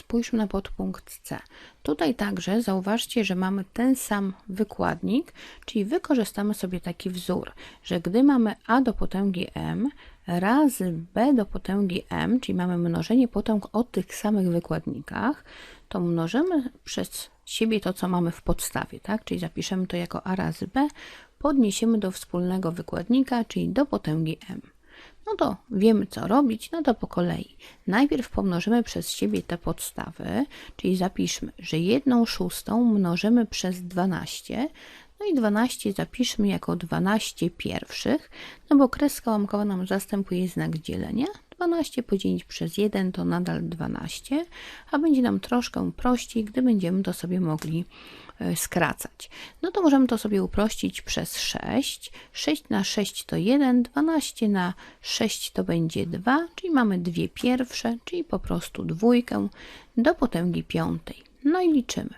Spójrzmy na podpunkt C. Tutaj także zauważcie, że mamy ten sam wykładnik, czyli wykorzystamy sobie taki wzór, że gdy mamy a do potęgi m razy b do potęgi m, czyli mamy mnożenie potęg o tych samych wykładnikach, to mnożymy przez siebie to, co mamy w podstawie, tak? Czyli zapiszemy to jako a razy b, podniesiemy do wspólnego wykładnika, czyli do potęgi m. No to wiemy, co robić, no to po kolei. Najpierw pomnożymy przez siebie te podstawy, czyli zapiszmy, że 1 szóstą mnożymy przez 12, no i 12 zapiszmy jako 12 pierwszych, no bo kreska łamkowa nam zastępuje znak dzielenia. 12 podzielić przez 1 to nadal 12, a będzie nam troszkę prościej, gdy będziemy to sobie mogli e, skracać. No to możemy to sobie uprościć przez 6. 6 na 6 to 1, 12 na 6 to będzie 2, czyli mamy dwie pierwsze, czyli po prostu dwójkę do potęgi piątej. No i liczymy.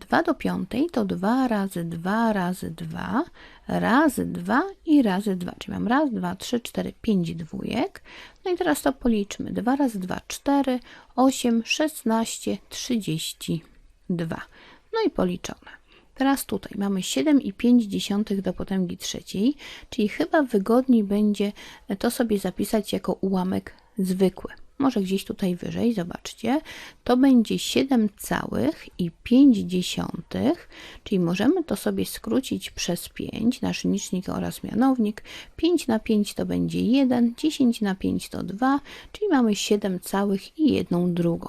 2 do piątej to 2 razy 2 razy 2 razy 2 i razy 2, czyli mam raz, 2, 3, 4, 5 dwójek. No i teraz to policzmy. 2 razy 2, 4, 8, 16, 32. No i policzone. Teraz tutaj mamy 7,5 do potęgi trzeciej, czyli chyba wygodniej będzie to sobie zapisać jako ułamek zwykły może gdzieś tutaj wyżej, zobaczcie, to będzie 7,5, czyli możemy to sobie skrócić przez 5, nasz licznik oraz mianownik. 5 na 5 to będzie 1, 10 na 5 to 2, czyli mamy 7 całych i 1 drugą.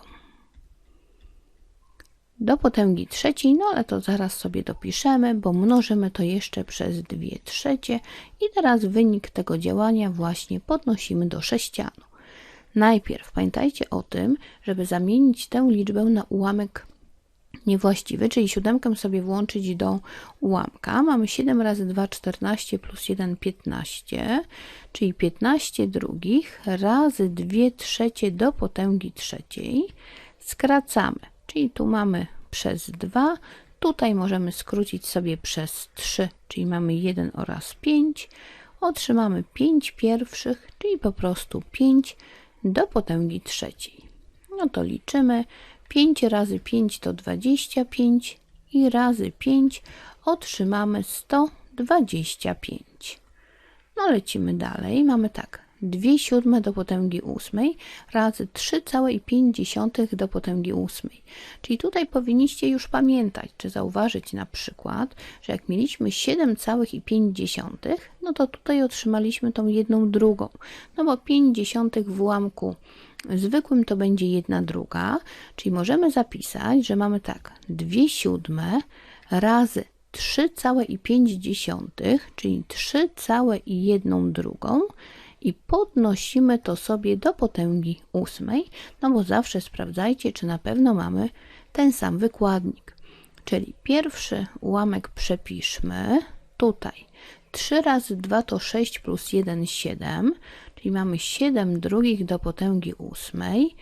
Do potęgi trzeciej, no ale to zaraz sobie dopiszemy, bo mnożymy to jeszcze przez 2 trzecie i teraz wynik tego działania właśnie podnosimy do sześcianu. Najpierw pamiętajcie o tym, żeby zamienić tę liczbę na ułamek niewłaściwy, czyli siódemkę sobie włączyć do ułamka. Mamy 7 razy 2, 14 plus 1, 15, czyli 15 drugich razy 2 trzecie do potęgi trzeciej. Skracamy, czyli tu mamy przez 2, tutaj możemy skrócić sobie przez 3, czyli mamy 1 oraz 5. Otrzymamy 5 pierwszych, czyli po prostu 5 do potęgi trzeciej. No to liczymy. 5 razy 5 to 25 i razy 5 otrzymamy 125. No lecimy dalej. Mamy tak. 2 siódme do potęgi ósmej razy 3,5 do potęgi ósmej. Czyli tutaj powinniście już pamiętać, czy zauważyć na przykład, że jak mieliśmy 7,5, no to tutaj otrzymaliśmy tą jedną drugą. No bo 5 dziesiątych w ułamku zwykłym to będzie jedna druga, czyli możemy zapisać, że mamy tak 2 siódme razy 3,5, czyli 3,1 drugą i podnosimy to sobie do potęgi ósmej, no bo zawsze sprawdzajcie, czy na pewno mamy ten sam wykładnik. Czyli pierwszy ułamek przepiszmy tutaj. 3 razy 2 to 6 plus 1 7, czyli mamy 7 drugich do potęgi ósmej.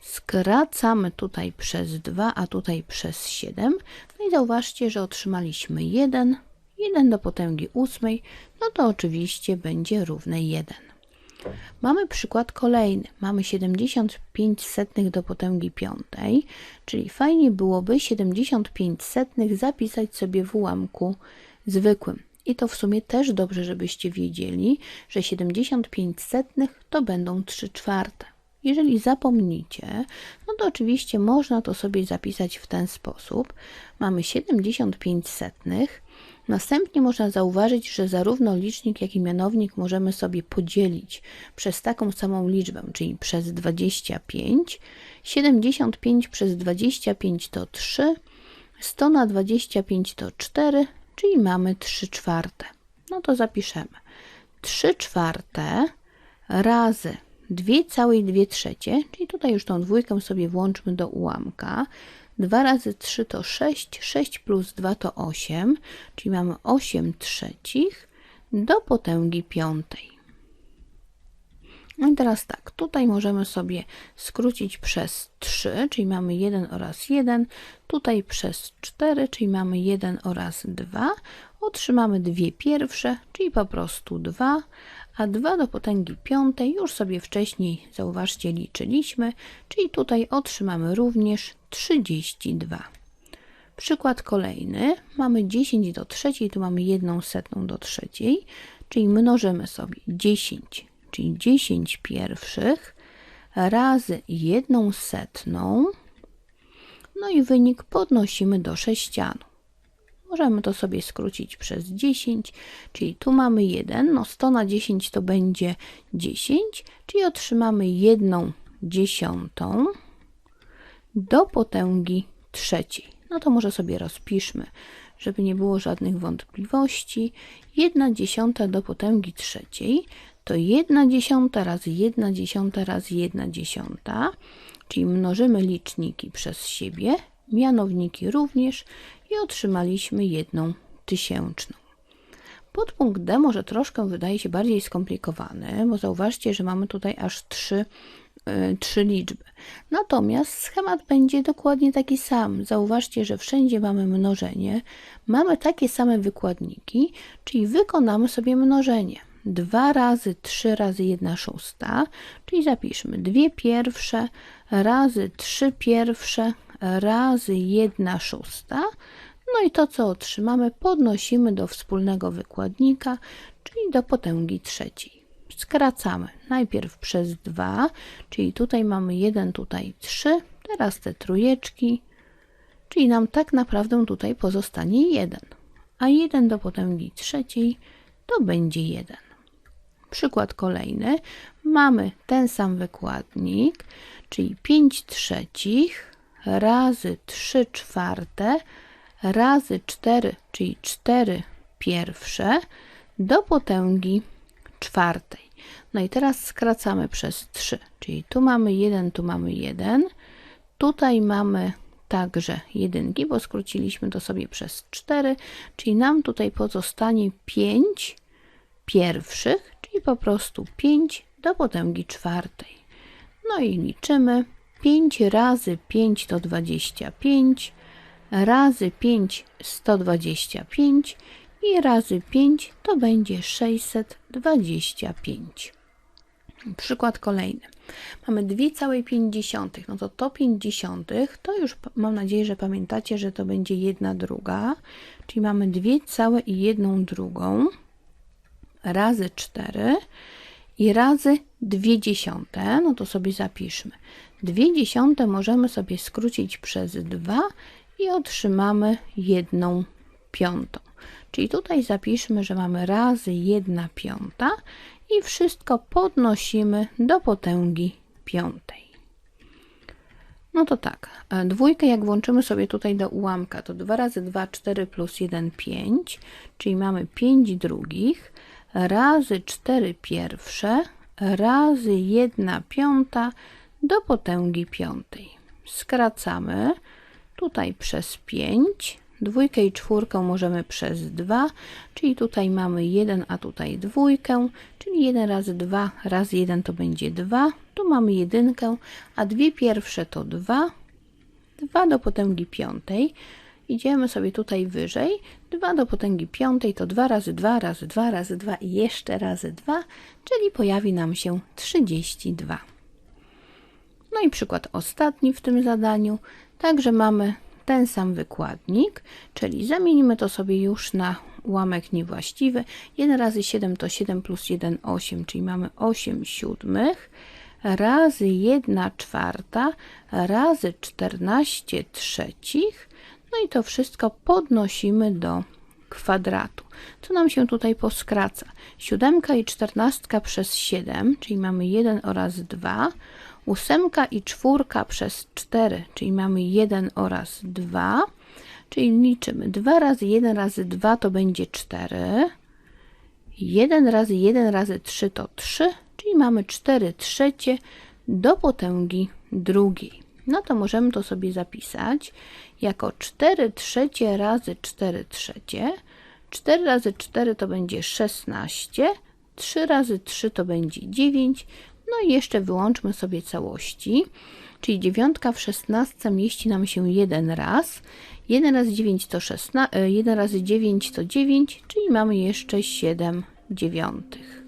Skracamy tutaj przez 2, a tutaj przez 7. No i zauważcie, że otrzymaliśmy 1. 1 do potęgi ósmej, no to oczywiście będzie równe 1. Mamy przykład kolejny. Mamy 75 setnych do potęgi piątej, czyli fajnie byłoby 75 setnych zapisać sobie w ułamku zwykłym. I to w sumie też dobrze, żebyście wiedzieli, że 75 setnych to będą 3 czwarte. Jeżeli zapomnicie, no to oczywiście można to sobie zapisać w ten sposób. Mamy 75 setnych, Następnie można zauważyć, że zarówno licznik, jak i mianownik możemy sobie podzielić przez taką samą liczbę, czyli przez 25. 75 przez 25 to 3, 100 na 25 to 4, czyli mamy 3 czwarte. No to zapiszemy. 3 czwarte razy 2,2 trzecie, czyli tutaj już tą dwójkę sobie włączmy do ułamka, 2 razy 3 to 6, 6 plus 2 to 8, czyli mamy 8 trzecich do potęgi piątej. No i teraz tak, tutaj możemy sobie skrócić przez 3, czyli mamy 1 oraz 1, tutaj przez 4, czyli mamy 1 oraz 2, otrzymamy dwie pierwsze, czyli po prostu 2, a 2 do potęgi piątej już sobie wcześniej, zauważcie, liczyliśmy, czyli tutaj otrzymamy również 32. Przykład kolejny. Mamy 10 do trzeciej, tu mamy 1 setną do trzeciej, czyli mnożymy sobie 10, czyli 10 pierwszych razy 1 setną, no i wynik podnosimy do sześcianu. Możemy to sobie skrócić przez 10, czyli tu mamy 1, no 100 na 10 to będzie 10, czyli otrzymamy 1 dziesiątą do potęgi trzeciej. No to może sobie rozpiszmy, żeby nie było żadnych wątpliwości. 1 dziesiąta do potęgi trzeciej to 1 dziesiąta razy 1 dziesiąta razy 1 dziesiąta, czyli mnożymy liczniki przez siebie, mianowniki również i otrzymaliśmy jedną tysięczną. Podpunkt D może troszkę wydaje się bardziej skomplikowany, bo zauważcie, że mamy tutaj aż trzy, yy, trzy liczby. Natomiast schemat będzie dokładnie taki sam. Zauważcie, że wszędzie mamy mnożenie, mamy takie same wykładniki, czyli wykonamy sobie mnożenie. 2 razy 3 razy 1 szósta, czyli zapiszmy dwie pierwsze razy 3 pierwsze razy 1 szósta. No i to, co otrzymamy, podnosimy do wspólnego wykładnika, czyli do potęgi trzeciej. Skracamy najpierw przez 2, czyli tutaj mamy 1, tutaj 3, teraz te trójeczki, czyli nam tak naprawdę tutaj pozostanie 1, a 1 do potęgi trzeciej to będzie 1. Przykład kolejny. Mamy ten sam wykładnik, czyli 5 trzecich razy 3 czwarte razy 4, czyli 4 pierwsze do potęgi czwartej. No i teraz skracamy przez 3, czyli tu mamy 1, tu mamy 1, tutaj mamy także jedynki, bo skróciliśmy to sobie przez 4, czyli nam tutaj pozostanie 5 pierwszych, czyli po prostu 5 do potęgi czwartej. No i liczymy. 5 razy 5 to 25, razy 5 125 i razy 5 to będzie 625. Przykład kolejny. Mamy 2,5, no to to 50, to już mam nadzieję, że pamiętacie, że to będzie jedna druga, czyli mamy 2,1 drugą razy 4 i razy 2 dziesiąte, no to sobie zapiszmy. 2 dziesiąte możemy sobie skrócić przez 2 i otrzymamy 1 piątą. Czyli tutaj zapiszmy, że mamy razy 1 piąta i wszystko podnosimy do potęgi piątej. No to tak, e, dwójkę jak włączymy sobie tutaj do ułamka, to 2 razy 2, 4 plus 1, 5, czyli mamy 5 drugich, razy 4 pierwsze, razy 1 piąta do potęgi piątej. Skracamy tutaj przez 5, dwójkę i czwórkę możemy przez 2, czyli tutaj mamy 1, a tutaj dwójkę, czyli 1 razy 2 razy 1 to będzie 2, tu mamy jedynkę, a dwie pierwsze to 2, 2 do potęgi piątej, idziemy sobie tutaj wyżej, 2 do potęgi piątej to 2 razy 2 razy 2 razy 2 i jeszcze razy 2, czyli pojawi nam się 32. No i przykład ostatni w tym zadaniu. Także mamy ten sam wykładnik, czyli zamienimy to sobie już na ułamek niewłaściwy. 1 razy 7 to 7 plus 1 8, czyli mamy 8 siódmych razy 1 czwarta razy 14 trzecich. No i to wszystko podnosimy do kwadratu. Co nam się tutaj poskraca? Siódemka i czternastka przez 7, czyli mamy 1 oraz 2 ósemka i czwórka przez 4, czyli mamy 1 oraz 2, czyli liczymy 2 razy 1 razy 2 to będzie 4, 1 razy 1 razy 3 to 3, czyli mamy 4 trzecie do potęgi drugiej. No to możemy to sobie zapisać jako 4 trzecie razy 4 trzecie. 4 razy 4 to będzie 16, 3 razy 3 to będzie 9, no i jeszcze wyłączmy sobie całości, czyli dziewiątka w 16 mieści nam się jeden raz. 1 razy 9 to 16, 1 razy 9 to 9, czyli mamy jeszcze 7 dziewiątych.